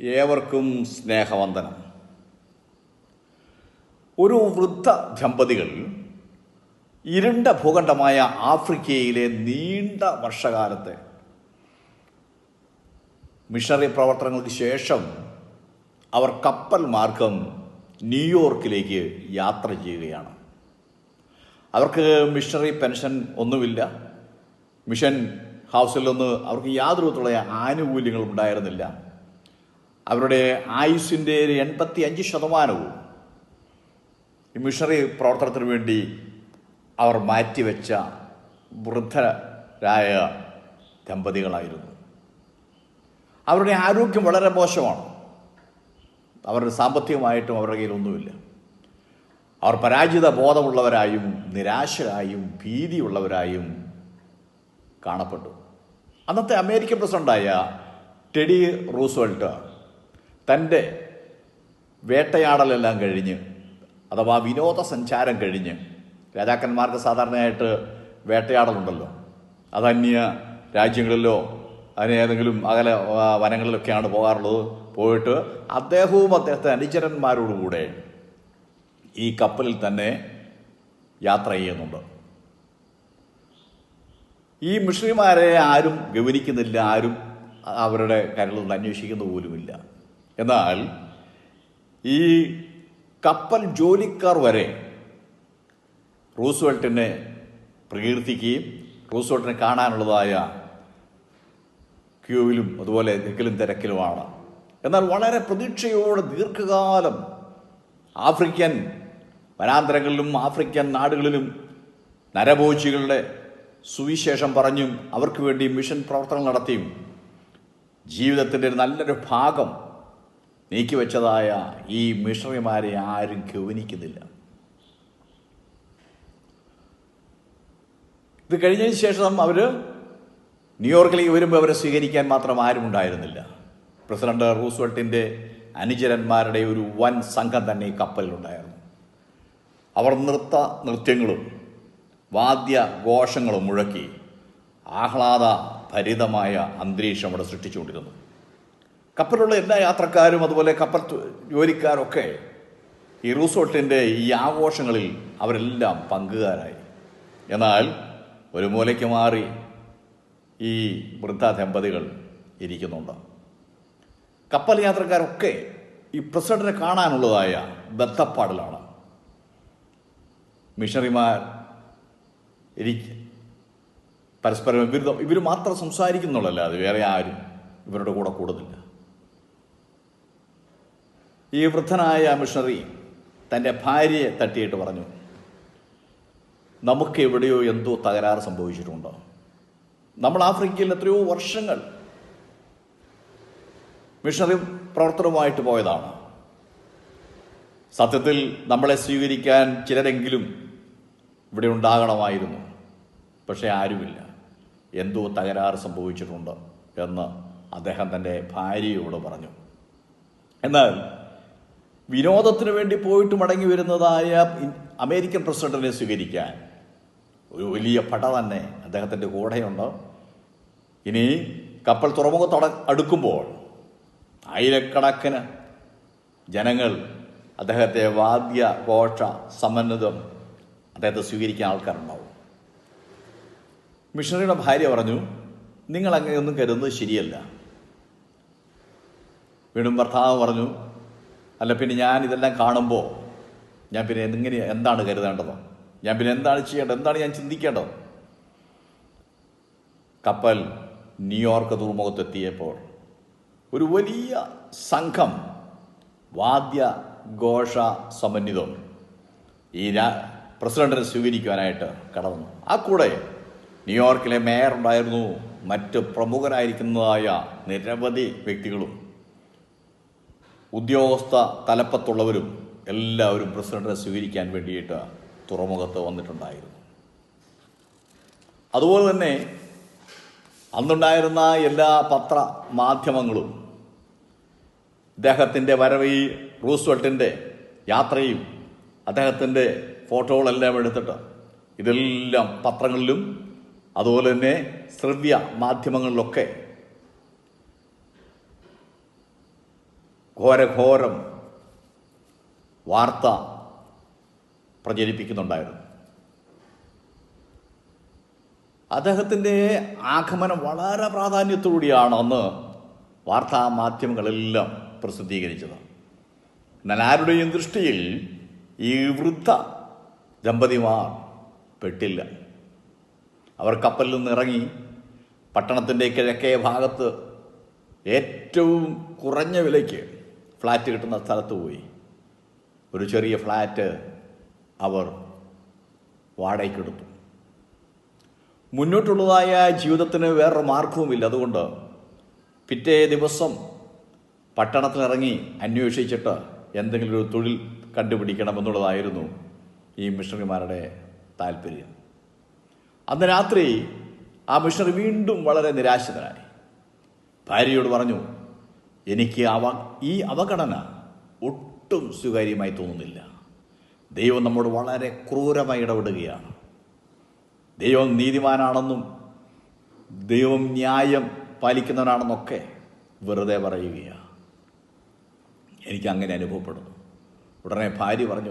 ഏവർക്കും സ്നേഹവന്ദനം. ഒരു വൃദ്ധ ദമ്പതികൾ ഇരുണ്ട ഭൂഖണ്ഡമായ ആഫ്രിക്കയിലെ നീണ്ട വർഷകാലത്തെ മിഷണറി പ്രവർത്തനങ്ങൾക്ക് ശേഷം അവർ കപ്പൽ മാർഗം ന്യൂയോർക്കിലേക്ക് യാത്ര ചെയ്യുകയാണ്. അവർക്ക് മിഷണറി പെൻഷൻ ഒന്നുമില്ല. മിഷൻ ഹൗസിലൊന്ന് അവർക്ക് യാതൊരു വിധത്തിലുള്ള ആനുകൂല്യങ്ങളും ഉണ്ടായിരുന്നില്ല. അവരുടെ ആയുസ്സിന്റെ എൺപത്തി അഞ്ച് ശതമാനവും ഈ മിഷണറി പ്രവർത്തനത്തിന് വേണ്ടി അവർ മാറ്റിവെച്ച വൃദ്ധരായ ദമ്പതികളായിരുന്നു. അവരുടെ ആരോഗ്യം വളരെ മോശമാണ്. അവരുടെ സാമ്പത്തികമായിട്ടും അവരുടെ കയ്യിലൊന്നുമില്ല. അവർ പരാജിത ബോധമുള്ളവരായും നിരാശരായും ഭീതിയുള്ളവരായും കാണപ്പെട്ടു. അന്നത്തെ അമേരിക്കൻ പ്രസിഡന്റായ ടെഡി റൂസ്വെൽട്ട് തന്റെ വേട്ടയാടലെല്ലാം കഴിഞ്ഞ് അഥവാ വിനോദസഞ്ചാരം കഴിഞ്ഞ് രാജാക്കന്മാർക്ക് സാധാരണയായിട്ട് വേട്ടയാടലുണ്ടല്ലോ. അതന്യ രാജ്യങ്ങളിലോ അതിന് ഏതെങ്കിലും അകലെ വനങ്ങളിലൊക്കെയാണ് പോകാറുള്ളത്. പോയിട്ട് അദ്ദേഹവും അദ്ദേഹത്തെ അനുചരന്മാരോടുകൂടെ ഈ കപ്പലിൽ തന്നെ യാത്ര ചെയ്യുന്നുണ്ട്. ഈ മിഷണറിമാരെ ആരും ഗവനിക്കുന്നില്ല ആരും അവരുടെ കാര്യങ്ങളൊന്നും അന്വേഷിക്കുന്ന പോലുമില്ല. എന്നാൽ ഈ കപ്പൽ ജോലിക്കാർ വരെ റൂസ്വെൽട്ടിനെ പ്രകീർത്തിക്കുകയും റൂസ്വെൽട്ടിനെ കാണാനുള്ളതായ ക്യൂവിലും അതുപോലെ നിക്കലും തിരക്കിലുമാണ്. എന്നാൽ വളരെ പ്രതീക്ഷയോടെ ദീർഘകാലം ആഫ്രിക്കൻ വനാന്തരങ്ങളിലും ആഫ്രിക്കൻ നാടുകളിലും നരഭോജികളുടെ സുവിശേഷം പറഞ്ഞും അവർക്ക് വേണ്ടി മിഷൻ പ്രവർത്തനങ്ങൾ നടത്തിയും ജീവിതത്തിന്റെ നല്ലൊരു ഭാഗം നീക്കിവെച്ചതായ ഈ മിഷണറിമാരെ ആരും ഗവനിക്കുന്നില്ല ഇത് കഴിഞ്ഞതിന് ശേഷം അവർ ന്യൂയോർക്കിലേക്ക് വരുമ്പോൾ അവരെ സ്വീകരിക്കാൻ മാത്രം ആരും ഉണ്ടായിരുന്നില്ല. പ്രസിഡന്റ് റൂസ്വെൽട്ടിന്റെ അനുചരന്മാരുടെ ഒരു വൻ സംഘം തന്നെ കപ്പലിലുണ്ടായിരുന്നു. അവർ നൃത്ത നൃത്യങ്ങളും വാദ്യ ഘോഷങ്ങളും മുഴക്കി ആഹ്ലാദ ഭരിതമായ അന്തരീക്ഷം അവിടെ സൃഷ്ടിച്ചുകൊണ്ടിരുന്നു. കപ്പലിലുള്ള എല്ലാ യാത്രക്കാരും അതുപോലെ കപ്പൽ ജോലിക്കാരൊക്കെ ഈ റിസോർട്ടിന്റെ ഈ ആഘോഷങ്ങളിൽ അവരെല്ലാം പങ്കുകാരായി. എന്നാൽ ഒരു മൂലയ്ക്ക് മാറി ഈ വൃദ്ധ ദമ്പതികൾ ഇരിക്കുന്നുണ്ട്. കപ്പൽ യാത്രക്കാരൊക്കെ ഈ പ്രസിഡന്റിനെ കാണാനുള്ളതായ ബന്ധപ്പാടിലാണ്. മിഷണറിമാർ ഇരിക്കും പരസ്പരം ഇവർ ഇവർ മാത്രം സംസാരിക്കുന്നുള്ളല്ലാതെ വേറെ ആരും ഇവരുടെ കൂടെ കൂടുന്നില്ല. ഈ വൃദ്ധനായ മിഷണറി തന്റെ ഭാര്യയെ തട്ടിയിട്ട് പറഞ്ഞു നമുക്ക് എവിടെയോ എന്തോ തകരാറ് സംഭവിച്ചിട്ടുണ്ടോ? നമ്മൾ ആഫ്രിക്കയിൽ എത്രയോ വർഷങ്ങൾ മിഷണറി പ്രവർത്തനവുമായിട്ട് പോയതാണ്. സത്യത്തിൽ നമ്മളെ സ്വീകരിക്കാൻ ചിലരെങ്കിലും ഇവിടെ ഉണ്ടാകണമായിരുന്നു. പക്ഷേ ആരുമില്ല. എന്തോ തകരാറ് സംഭവിച്ചിട്ടുണ്ട് എന്ന് അദ്ദേഹം തന്റെ ഭാര്യയോട് പറഞ്ഞു. എന്നാൽ വിനോദത്തിന് വേണ്ടി പോയിട്ട് മടങ്ങി വരുന്നതായ അമേരിക്കൻ പ്രസിഡന്റിനെ സ്വീകരിക്കാൻ. ഒരു വലിയ പട തന്നെ അദ്ദേഹത്തിന്റെ കൂടെയുണ്ട്. ഇനി കപ്പൽ തുറമുഖത്ത് അടുക്കുമ്പോൾ ആയിരക്കണക്കിന് ജനങ്ങൾ അദ്ദേഹത്തെ വാദ്യ ഘോഷ സമന്വിതം അദ്ദേഹത്തെ സ്വീകരിക്കാൻ ആൾക്കാരുണ്ടാവും. മിഷണറിയുടെ ഭാര്യ പറഞ്ഞു നിങ്ങൾ അങ്ങനെയൊന്നും കരുതുന്നത് ശരിയല്ല. വീണ്ടും ഭർത്താവ് പറഞ്ഞു അല്ല പിന്നെ ഞാൻ ഇതെല്ലാം കാണുമ്പോൾ ഞാൻ പിന്നെ എങ്ങനെ എന്താണ് കരുതേണ്ടത്? ഞാൻ പിന്നെ എന്താണ് ചെയ്യേണ്ടത്? എന്താണ് ഞാൻ ചിന്തിക്കേണ്ടത്? കപ്പൽ ന്യൂയോർക്ക് തുറമുഖത്തെത്തിയപ്പോൾ ഒരു വലിയ സംഘം വാദ്യ ഘോഷ സമന്വിതം ഈ രാ പ്രസിഡന്റിനെ സ്വീകരിക്കുവാനായിട്ട് കടന്നു. ആ കൂടെ ന്യൂയോർക്കിലെ മേയർ ഉണ്ടായിരുന്നു മറ്റ് പ്രമുഖരായിരിക്കുന്നതായ നിരവധി വ്യക്തികളും. ഉദ്യോഗസ്ഥ തലപ്പത്തുള്ളവരും എല്ലാവരും പ്രസിഡന്റിനെ സ്വീകരിക്കാൻ വേണ്ടിയിട്ട് തുറമുഖത്ത് വന്നിട്ടുണ്ടായിരുന്നു. അതുപോലെ തന്നെ അന്നുണ്ടായിരുന്ന എല്ലാ പത്ര മാധ്യമങ്ങളും അദ്ദേഹത്തിന്റെ വരവ് ഈ റൂസ്വെൽട്ടിന്റെ യാത്രയും അദ്ദേഹത്തിന്റെ ഫോട്ടോകളെല്ലാം എടുത്തിട്ട് ഇതെല്ലാം പത്രങ്ങളിലും അതുപോലെ തന്നെ ശ്രവ്യ മാധ്യമങ്ങളിലൊക്കെ ഘോരഘോരം വാർത്ത പ്രചരിപ്പിക്കുന്നുണ്ടായിരുന്നു. അദ്ദേഹത്തിന്റെ ആഗമനം വളരെ പ്രാധാന്യത്തോടുകൂടിയാണ് അന്ന് വാർത്താ മാധ്യമങ്ങളെല്ലാം പ്രസിദ്ധീകരിച്ചത്. എന്നാൽ ആരുടെയും ദൃഷ്ടിയിൽ ഈ വൃദ്ധ ദമ്പതിമാർ പെട്ടില്ല. അവർ കപ്പലിൽ നിന്ന് ഇറങ്ങി പട്ടണത്തിന്റെ കിഴക്കേ ഭാഗത്ത് ഏറ്റവും കുറഞ്ഞ വിലയ്ക്ക് ഫ്ലാറ്റ് കിട്ടുന്ന സ്ഥലത്ത് പോയി. ഒരു ചെറിയ ഫ്ലാറ്റ് അവർ വാടകയ്ക്കെടുത്തു മുന്നോട്ടുള്ളതായ ജീവിതത്തിന് വേറൊരു മാർഗവുമില്ല. അതുകൊണ്ട് പിറ്റേ ദിവസം പട്ടണത്തിലിറങ്ങി അന്വേഷിച്ചിട്ട് എന്തെങ്കിലും ഒരു തൊഴിൽ കണ്ടുപിടിക്കണമെന്നുള്ളതായിരുന്നു ഈ മിഷണറിമാരുടെ താല്പര്യം. അന്ന് രാത്രി ആ മിഷണറി വീണ്ടും വളരെ നിരാശിതനായി. ഭാര്യയോട് പറഞ്ഞു എനിക്ക് അവ ഈ അവഗണന ഒട്ടും സ്വീകാര്യമായി തോന്നുന്നില്ല. ദൈവം നമ്മോട് വളരെ ക്രൂരമായി ഇടപെടുകയാണ്. ദൈവം നീതിമാനാണെന്നും ദൈവം ന്യായം പാലിക്കുന്നവനാണെന്നൊക്കെ വെറുതെ പറയുകയാണ്. എനിക്ക് അങ്ങനെ അനുഭവപ്പെടുന്നു. ഉടനെ ഭാര്യ പറഞ്ഞു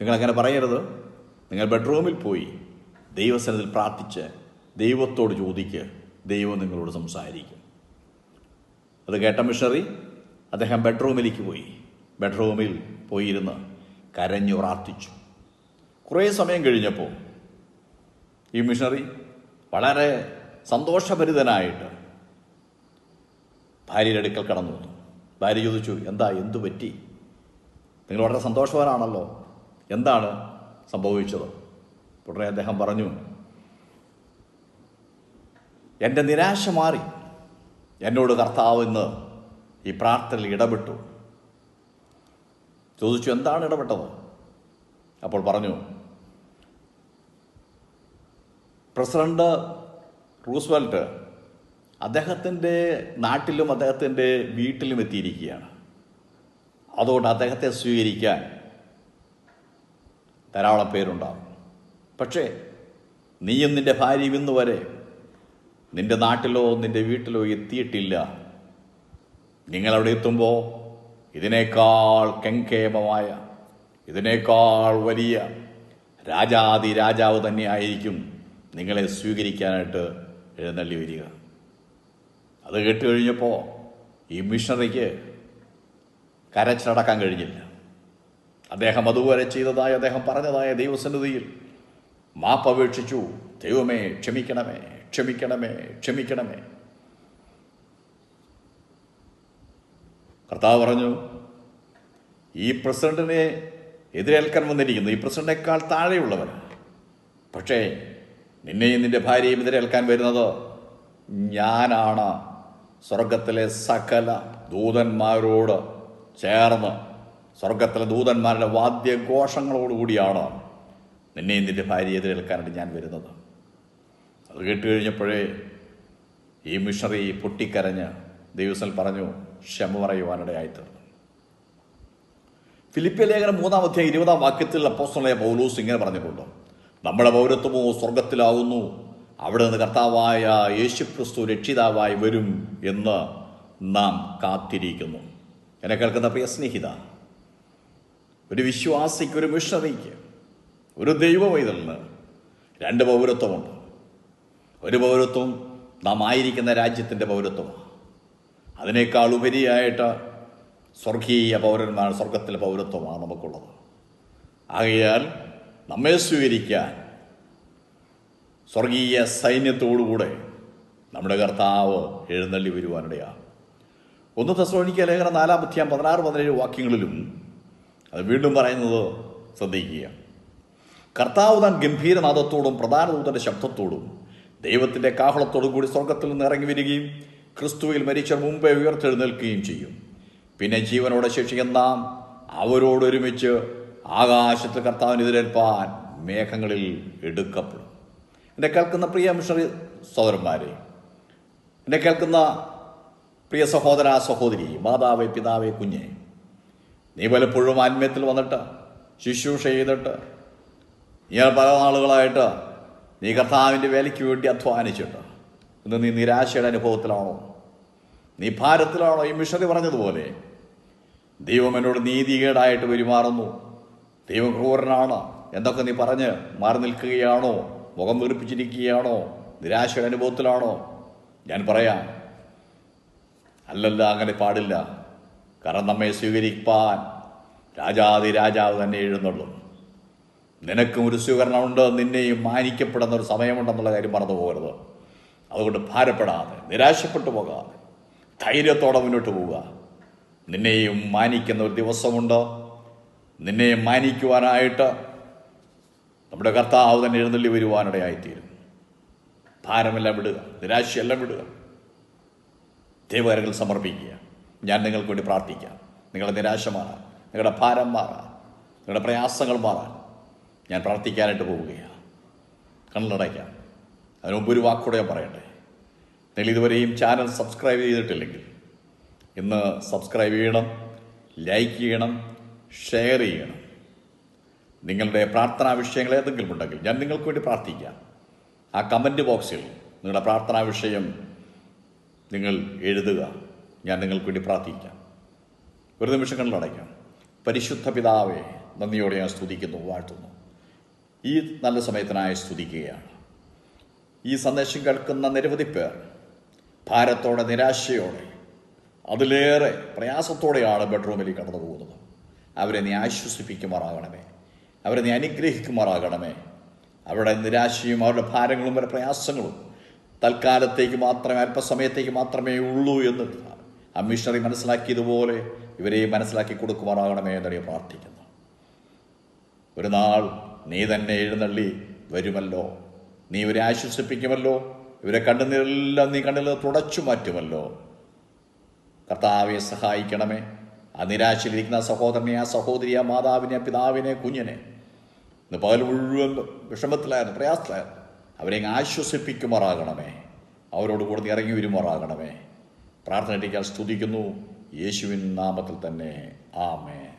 നിങ്ങളങ്ങനെ പറയരുത്. നിങ്ങൾ ബെഡ്റൂമിൽ പോയി ദൈവസനത്തിൽ പ്രാർത്ഥിച്ച് ദൈവത്തോട് ചോദിക്ക്. ദൈവം നിങ്ങളോട് സംസാരിക്കും. അത് കേട്ട മിഷണറി അദ്ദേഹം ബെഡ്റൂമിലേക്ക് പോയി. ബെഡ്റൂമിൽ പോയിരുന്ന് കരഞ്ഞു പ്രാർത്ഥിച്ചു കുറേ സമയം കഴിഞ്ഞപ്പോൾ ഈ മിഷണറി വളരെ സന്തോഷഭരിതനായിട്ട് ഭാര്യയുടെ അടുക്കൽ കടന്നു വന്നു. ഭാര്യ ചോദിച്ചു എന്താ എന്തു പറ്റി? നിങ്ങൾ വളരെ സന്തോഷവാനാണല്ലോ. എന്താണ് സംഭവിച്ചത്? ഉടനെ അദ്ദേഹം പറഞ്ഞു എന്റെ നിരാശ മാറി. എന്നോട് കർത്താവ് ഇന്ന് ഈ പ്രാർത്ഥനയിൽ ഇടപെട്ടു. ചോദിച്ചു എന്താണ് ഇടപെട്ടത്? അപ്പോൾ പറഞ്ഞു പ്രസിഡന്റ് റൂസ്വെൽറ്റ് അദ്ദേഹത്തിന്റെ നാട്ടിലും അദ്ദേഹത്തിന്റെ വീട്ടിലും എത്തിയിരിക്കുകയാണ്. അതുകൊണ്ട് അദ്ദേഹത്തെ സ്വീകരിക്കാൻ ധാരാളം പേരുണ്ടാകും പക്ഷേ നീയും നിന്റെ ഭാര്യയും ഇന്ന് വരെ നിന്റെ നാട്ടിലോ നിന്റെ വീട്ടിലോ എത്തിയിട്ടില്ല. നിങ്ങൾ അവിടെ എത്തുമ്പോൾ ഇതിനേക്കാൾ കെങ്കേമമായ ഇതിനേക്കാൾ വലിയ രാജാതി രാജാവ് തന്നെയായിരിക്കും നിങ്ങളെ സ്വീകരിക്കാനായിട്ട് എഴുന്നള്ളി വരിക. അത് കേട്ട് കഴിഞ്ഞപ്പോൾ ഈ മിഷണറിക്ക് കരച്ചിലടക്കാൻ കഴിഞ്ഞില്ല. അദ്ദേഹം അതുവരെ ചെയ്തതായി അദ്ദേഹം പറഞ്ഞതായ ദൈവസന്നിധിയിൽ മാപ്പപേക്ഷിച്ചു. ദൈവമേ ക്ഷമിക്കണമേ. ക്ഷമിക്കണമേ ക്ഷമിക്കണമേ. കർത്താവ് പറഞ്ഞു ഈ പ്രസിഡന്റിനെ എതിരേൽക്കാൻ വന്നിരിക്കുന്നു. ഈ പ്രസിഡന്റിനേക്കാൾ താഴെയുള്ളവൻ. പക്ഷേ നിന്നെയും നിന്റെ ഭാര്യയും എതിരേൽക്കാൻ വരുന്നത് ഞാനാണ്. സ്വർഗത്തിലെ സകല ദൂതന്മാരോട് ചേർന്ന് സ്വർഗത്തിലെ ദൂതന്മാരുടെ വാദ്യഘോഷങ്ങളോടുകൂടിയാണ് നിന്നെയും നിന്റെ ഭാര്യയെ എതിരേൽക്കാനായിട്ട് ഞാൻ വരുന്നത്. അത് കേട്ട് കഴിഞ്ഞപ്പോഴേ ഈ മിഷണറി പൊട്ടിക്കരഞ്ഞ് ദൈവസൽ പറഞ്ഞു ക്ഷമ പറയുവാനിടയായിത്തീർന്നു. ഫിലിപ്പിയ ലേഖനം മൂന്നാം അധ്യായം ഇരുപതാം വാക്യത്തിൽ അപ്പോസ്തലനായ പൗലൂസ് ഇങ്ങനെ പറഞ്ഞിട്ടുണ്ട് നമ്മുടെ പൗരത്വമോ സ്വർഗത്തിലാവുന്നു അവിടെ നിന്ന് കർത്താവായ യേശു ക്രിസ്തു രക്ഷിതാവായി വരും എന്ന് നാം കാത്തിരിക്കുന്നു. എന്നെ കേൾക്കുന്ന പ്രിയ സ്നേഹിത ഒരു വിശ്വാസിക്ക് ഒരു മിഷണറിക്ക് ഒരു ദൈവവൈതലിന് രണ്ട് പൗരത്വമുണ്ട്. ഒരു പൗരത്വം നാം ആയിരിക്കുന്ന രാജ്യത്തിന്റെ പൗരത്വമാണ്. അതിനേക്കാൾ ഉപരിയായിട്ട് സ്വർഗീയ പൗരന്മാർ സ്വർഗത്തിലെ പൗരത്വമാണ് നമുക്കുള്ളത്. ആകയാൽ നമ്മെ സ്വീകരിക്കാൻ സ്വർഗീയ സൈന്യത്തോടുകൂടെ നമ്മുടെ കർത്താവ് എഴുന്നള്ളി വരുവാനിടയാണ്. ഒന്ന് തെസ്ലോണിക്ക ലേഖനം നാലാം അധ്യായം പതിനാറ് പതിനേഴ് വാക്യങ്ങളിലും അത് വീണ്ടും പറയുന്നത് ശ്രദ്ധിക്കുക. കർത്താവ് താൻ ഗംഭീരനാഥത്തോടും പ്രധാന ദൂതന്റെ ശബ്ദത്തോടും ദൈവത്തിന്റെ കാഹളത്തോടു കൂടി സ്വർഗത്തിൽ നിന്ന് ഇറങ്ങി വരികയും ക്രിസ്തുവിൽ മരിച്ച മുമ്പേ ഉയർത്തെഴുന്നേൽക്കുകയും ചെയ്യും. പിന്നെ ജീവനോടെ ശേഷിക്കുന്ന അവരോടൊരുമിച്ച് ആകാശത്തിൽ കർത്താവിനെതിരേൽപ്പാൻ മേഘങ്ങളിൽ എടുക്കപ്പെടും. എന്നെ കേൾക്കുന്ന പ്രിയ മിഷണറി സഹോദരന്മാരെ എന്നെ കേൾക്കുന്ന പ്രിയ സഹോദര സഹോദരി മാതാവേ പിതാവേ കുഞ്ഞെ നീ പലപ്പോഴും ആത്മീയത്തിൽ വന്നിട്ട് ശുശ്രൂഷ ചെയ്തിട്ട് ഞാൻ പല നാളുകളായിട്ട് നീ കർത്താവിന്റെ വേലയ്ക്ക് വേണ്ടി അധ്വാനിച്ചിട്ട്. ഇന്ന് നീ നിരാശയുടെ അനുഭവത്തിലാണോ? നീ ഭാരത്തിലാണോ? ഈ മിഷണറി പറഞ്ഞതുപോലെ. ദൈവം എന്നോട് നീതികേടായിട്ട് പെരുമാറുന്നു. ദൈവം ക്രൂരനാണ്. എന്തൊക്കെ നീ പറഞ്ഞ് മാറി നിൽക്കുകയാണോ? മുഖം വീർപ്പിച്ചിരിക്കുകയാണോ? നിരാശയുടെ അനുഭവത്തിലാണോ? ഞാൻ പറയാം. അല്ലല്ല അങ്ങനെ പാടില്ല. കാരണം നമ്മെ സ്വീകരിപ്പാൻ രാജാതി രാജാവ് തന്നെ എഴുന്നള്ളൂ. നിനക്കും ഒരു സ്വീകരണമുണ്ട് നിന്നെയും മാനിക്കപ്പെടുന്ന ഒരു സമയമുണ്ടെന്നുള്ള കാര്യം മറന്നു പോകരുത്. അതുകൊണ്ട് ഭാരപ്പെടാതെ നിരാശപ്പെട്ടു പോകാതെ ധൈര്യത്തോടെ മുന്നോട്ട് പോവുക. നിന്നെയും മാനിക്കുന്ന ഒരു ദിവസമുണ്ട്. നിന്നെയും മാനിക്കുവാനായിട്ട് നമ്മുടെ കർത്താവ് തന്നെ എഴുന്നള്ളി വരുവാനിടയായിത്തീരും. ഭാരമെല്ലാം വിടുക നിരാശയെല്ലാം വിടുക. ദൈവകരങ്ങൾ സമർപ്പിക്കുക. ഞാൻ നിങ്ങൾക്ക് വേണ്ടി പ്രാർത്ഥിക്കാം. നിങ്ങളുടെ നിരാശ മാറാം നിങ്ങളുടെ ഭാരം മാറാം നിങ്ങളുടെ പ്രയാസങ്ങൾ മാറാൻ. ഞാൻ പ്രാർത്ഥിക്കാനായിട്ട് പോവുകയാണ്. കണ്ണടയ്ക്കാം. അതിനു മുമ്പ് ഒരു വാക്കൂടെ ഞാൻ പറയട്ടെ. നിങ്ങൾ ഇതുവരെയും ചാനൽ സബ്സ്ക്രൈബ് ചെയ്തിട്ടില്ലെങ്കിൽ ഇന്ന് സബ്സ്ക്രൈബ് ചെയ്യണം ലൈക്ക് ചെയ്യണം ഷെയർ ചെയ്യണം. നിങ്ങളുടെ പ്രാർത്ഥനാ വിഷയങ്ങൾ ഏതെങ്കിലും ഉണ്ടെങ്കിൽ ഞാൻ നിങ്ങൾക്ക് വേണ്ടി പ്രാർത്ഥിക്കാം. ആ കമന്റ് ബോക്സിൽ നിങ്ങളുടെ പ്രാർത്ഥനാ വിഷയം നിങ്ങൾ എഴുതുക. ഞാൻ നിങ്ങൾക്ക് വേണ്ടി പ്രാർത്ഥിക്കാം. ഒരു നിമിഷം കണ്ണടയ്ക്കാം. പരിശുദ്ധ പിതാവെ നന്ദിയോടെ ഞാൻ സ്തുതിക്കുന്നു വാഴ്ത്തുന്നു. ഈ നല്ല സമയത്തിനായി സ്തുതിക്കുകയാണ്. ഈ സന്ദേശം കേൾക്കുന്ന നിരവധി പേർ ഭാരത്തോടെ നിരാശയോടെ അതിലേറെ പ്രയാസത്തോടെയാണ് ബെഡ്റൂമിൽ കടന്നു പോകുന്നത്. അവരെ നീ ആശ്വസിപ്പിക്കുമാറാകണമേ. അവരെ നീ അനുഗ്രഹിക്കുമാറാകണമേ. അവരുടെ നിരാശയും അവരുടെ ഭാരങ്ങളും അവരുടെ പ്രയാസങ്ങളും തൽക്കാലത്തേക്ക് മാത്രമേ അല്പസമയത്തേക്ക് മാത്രമേ ഉള്ളൂ എന്ന് ആ മിഷണറി മനസ്സിലാക്കിയതുപോലെ ഇവരെയും മനസ്സിലാക്കി കൊടുക്കുമാറാകണമേ എന്ന് ഞാൻ പ്രാർത്ഥിക്കുന്നു. ഒരു നാൾ നീ തന്നെ എഴുന്നള്ളി വരുമല്ലോ. നീ ഇവരെ ആശ്വസിപ്പിക്കുമല്ലോ. ഇവരെ കണ്ണുനീരെല്ലാം നീ കണ്ണിൽ തുടച്ചു മാറ്റുമല്ലോ. കർത്താവെ സഹായിക്കണമേ. ആ നിരാശയിലിരിക്കുന്ന സഹോദരനെ ആ സഹോദരി ആ മാതാവിനെ പിതാവിനെ കുഞ്ഞിനെ. ഇന്ന് പകൽ മുഴുവൻ വിഷമത്തിലായിരുന്നു പ്രയാസത്തിലായിരുന്നു. അവരെ ആശ്വസിപ്പിക്കുമാറാകണമേ. അവരോട് കൂടെ ഇറങ്ങി വരുമാറാകണമേ. പ്രാർത്ഥന ഇട്ടിക്കാൻ സ്തുതിക്കുന്നു. യേശുവിൻ നാമത്തിൽ തന്നെ. ആമേ